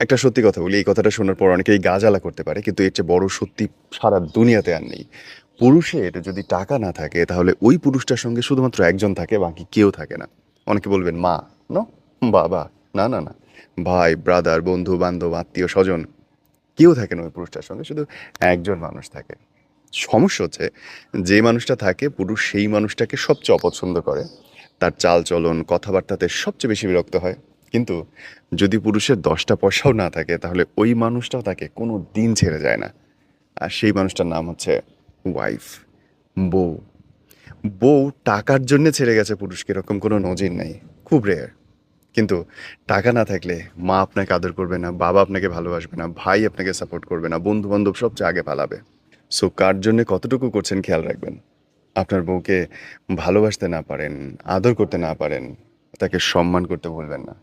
একটা সত্যি কথা বলি, এই কথাটা শোনার পর অনেকেই গা জ্বালা করতে পারে, কিন্তু এর চেয়ে বড় সত্যি সারা দুনিয়াতে আর নেই। পুরুষের যদি টাকা না থাকে, তাহলে ওই পুরুষটার সঙ্গে শুধুমাত্র একজন থাকে, বাকি কেউ থাকে না। অনেকে বলবেন, মা, ন, বাবা, না না না, ভাই ব্রাদার বন্ধু, বান্ধব, আত্মীয়, স্বজন, কেউ থাকে না ওই পুরুষটার সঙ্গে, শুধু একজন মানুষ থাকে। সমস্যা হচ্ছে, যে মানুষটা থাকে, পুরুষ সেই মানুষটাকে সবচেয়ে অপছন্দ করে। তার চাল চলন কথাবার্তাতে সবচেয়ে বেশি বিরক্ত হয়। কিন্তু যদি পুরুষের দশটা পয়সাও না থাকে, তাহলে ওই মানুষটাও তাকে কোনো দিন ছেড়ে যায় না। আর সেই মানুষটার নাম হচ্ছে ওয়াইফ বউ। বউ টাকার জন্য ছেড়ে গেছে পুরুষকে, এরকম কোনো নজির নেই। খুব রেয়ার কিন্তু টাকা না থাকলে মা আপনাকে আদর করবে না, বাবা আপনাকে ভালোবাসবে না, ভাই আপনাকে সাপোর্ট করবে না বন্ধু বান্ধব সবচেয়ে আগে পালাবে। সো কার জন্য কতটুকু করছেন খেয়াল রাখবেন? আপনার বউকে ভালোবাসতে না পারেন, আদর করতে না পারেন, তাকে সম্মান করতে ভুলবেন না।